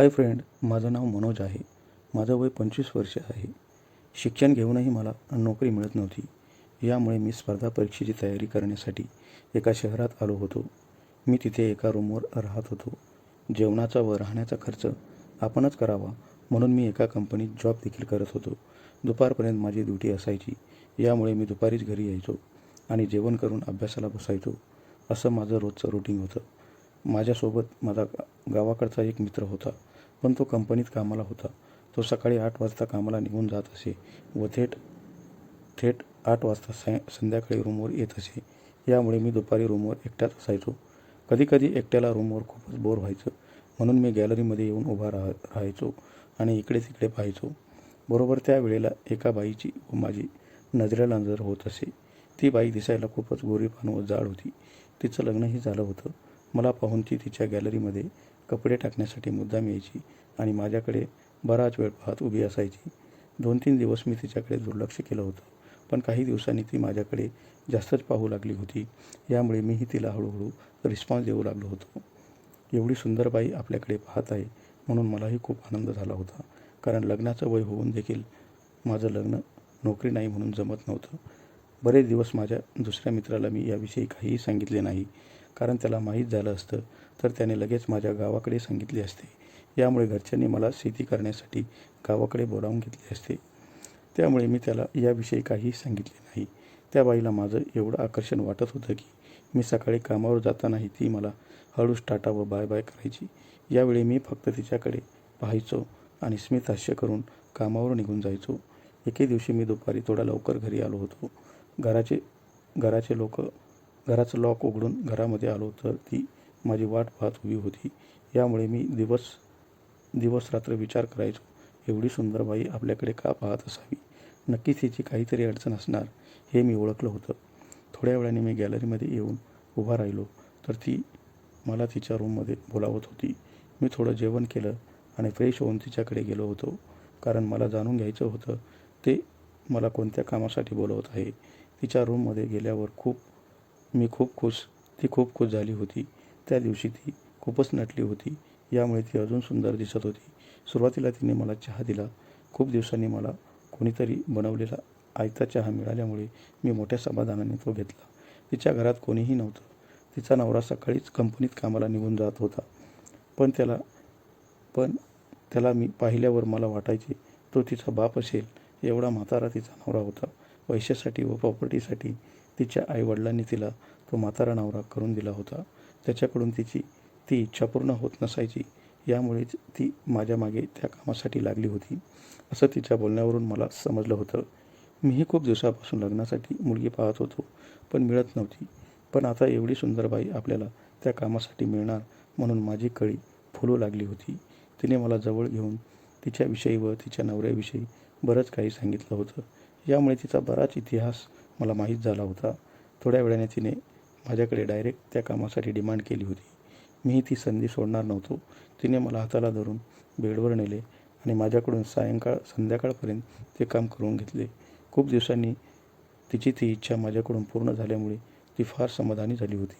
Hi friend माझं नाव मनोज आहे. माझं वय पंचवीस वर्ष आहे. शिक्षण घेऊनही मला नोकरी मिळत नव्हती. यामुळे मी स्पर्धा परीक्षेची तयारी करण्यासाठी एका शहरात आलो होतो. मी तिथे एका रूमवर राहत होतो. जेवणाचा व राहण्याचा खर्च आपणच करावा म्हणून मी एका कंपनीत जॉब देखील करत होतो. दुपारपर्यंत माझी ड्युटी असायची. यामुळे मी दुपारीच घरी यायचो आणि जेवण करून अभ्यासाला बसायचो. असं माझं रोजचं रुटीन होतं. माझ्यासोबत माझा गावाकडचा एक मित्र होता. पण तो कंपनीत कामाला होता. तो सकाळी आठ वाजता कामाला निघून जात असे व थेट थेट आठ वाजता साय संध्याकाळी रूमवर येत असे. यामुळे मी दुपारी रूमवर एकटाच असायचो. कधीकधी एकट्याला रूमवर खूपच बोर व्हायचं. म्हणून मी गॅलरीमध्ये येऊन उभा राह राहायचो आणि इकडे तिकडे पाहायचो. बरोबर त्या वेळेला एका बाईची व माझी नजरेला नजर होत असे. ती बाई दिसायला खूपच गोरीपान व जाड होती. तिचं लग्नही झालं होतं. मला पाहून ती तिच्या गॅलरीमध्ये कपडे टाकण्यासाठी मुद्दाम यायची आणि माझ्याकडे बराच वेळ पाहत उभी असायची. दोन तीन दिवस मी तिच्याकडे दुर्लक्ष केलं होतं पण काही दिवसांनी ती माझ्याकडे जास्तच पाहू लागली होती. यामुळे मीही तिला हळूहळू रिस्पॉन्स देऊ लागलो होतो. एवढी सुंदर बाई आपल्याकडे पाहत आहे म्हणून मलाही खूप आनंद झाला होता. कारण लग्नाचं वय होऊन देखील माझं लग्न नोकरी नाही म्हणून जमत नव्हतं. बरेच दिवस माझ्या दुसऱ्या मित्राला मी याविषयी काहीही सांगितले नाही. कारण त्याला माहीत झालं असतं तर त्याने लगेच माझ्या गावाकडे सांगितले असते. यामुळे घरच्यांनी मला शेती करण्यासाठी गावाकडे बोलावून घेतले असते. त्यामुळे मी त्याला याविषयी काही सांगितले नाही. त्या बाईला माझं एवढं आकर्षण वाटत होतं की मी सकाळी कामावर जातानाही ती मला हळूच टाटा व बाय बाय करायची. यावेळी मी फक्त तिच्याकडे पाहायचो आणि स्मित हास्य करून कामावर निघून जायचो. एके दिवशी मी दुपारी थोडा लवकर घरी आलो होतो. घराचे घराचे लोक घराचं लॉक उघडून घरामध्ये आलो तर ती माझी वाट पाहत उभी होती. यामुळे मी दिवस दिवस रात्र विचार करायचो. एवढी सुंदर बाई आपल्याकडे का पाहत असावी? नक्कीच तिची काहीतरी अडचण असणार हे मी ओळखलं होतं. थोड्या वेळाने मी गॅलरीमध्ये येऊन उभा राहिलो तर ती मला तिच्या रूममध्ये बोलावत होती. मी थोडं जेवण केलं आणि फ्रेश होऊन तिच्याकडे गेलो होतो. कारण मला जाणून घ्यायचं होतं ते मला कोणत्या कामासाठी बोलवत आहे. तिच्या रूममध्ये गेल्यावर खूप मी खूप खुश. ती खूप खुश झाली होती. त्या दिवशी ती खूपच नटली होती. यामुळे ती अजून सुंदर दिसत होती. सुरुवातीला तिने मला चहा दिला. खूप दिवसांनी मला कोणीतरी बनवलेला आयता चहा मिळाल्यामुळे मी मोठ्या समाधानाने तो घेतला. तिच्या घरात कोणीही नव्हतं. तिचा नवरा सकाळीच कंपनीत कामाला निघून जात होता. पण त्याला पण त्याला मी पाहिल्यावर मला वाटायचे तो तिचा बाप असेल. एवढा म्हातारा तिचा नवरा होता. पैशासाठी व प्रॉपर्टीसाठी तिच्या आईवडिलांनी तिला तो म्हातारा नवरा करून दिला होता. त्याच्याकडून तिची ती इच्छा पूर्ण होत नसायची. यामुळेच ती माझ्या मागे त्या कामासाठी लागली होती. असं तिच्या बोलण्यावरून मला समजलं होतं. मीही खूप दिवसापासून लग्नासाठी मुलगी पाहत होतो पण मिळत नव्हती. पण आता एवढी सुंदर बाई आपल्याला त्या कामासाठी मिळणार म्हणून माझी कळी फुलू लागली होती. तिने मला जवळ घेऊन तिच्याविषयी व तिच्या नवऱ्याविषयी बरंच काही सांगितलं होतं. यामुळे तिचा बराच इतिहास मला माहीत झाला होता. थोड्या वेळाने तिने माझ्याकडे डायरेक्ट त्या कामासाठी डिमांड केली होती. मीही ती संधी सोडणार नव्हतो. तिने मला हाताला धरून बेडवर नेले आणि माझ्याकडून सायंकाळ संध्याकाळपर्यंत ते काम करून घेतले. खूप दिवसांनी तिची ती इच्छा माझ्याकडून पूर्ण झाल्यामुळे ती फार समाधानी झाली होती.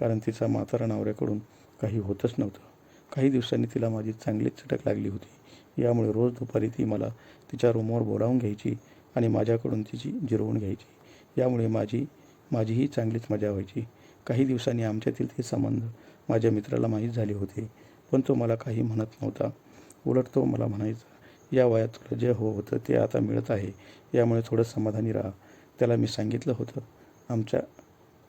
कारण तिचा म्हातारा नवऱ्याकडून काही होतच नव्हतं. काही दिवसांनी तिला माझी चांगलीच चटक लागली होती. यामुळे रोज दुपारी ती मला तिच्या रूमवर बोलावून घ्यायची आणि माझ्याकडून तिची जिरवून घ्यायची. यामुळे माझी माझीही चांगलीच मजा व्हायची. काही दिवसांनी आमच्यातील ते संबंध माझ्या मित्राला माहीत झाले होते पण तो मला काही म्हणत नव्हता. उलट तो मला म्हणायचा या वयात तुला जे हो होतं ते आता मिळत आहे. यामुळे थोडं समाधानी राहा. त्याला मी सांगितलं होतं आमच्या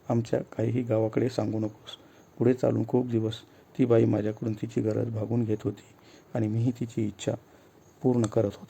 आमच्या काहीही गावाकडे सांगू नकोस. पुढे चालून खूप दिवस ती बाई माझ्याकडून तिची गरज भागून घेत होती आणि मीही तिची इच्छा पूर्ण करत होतो.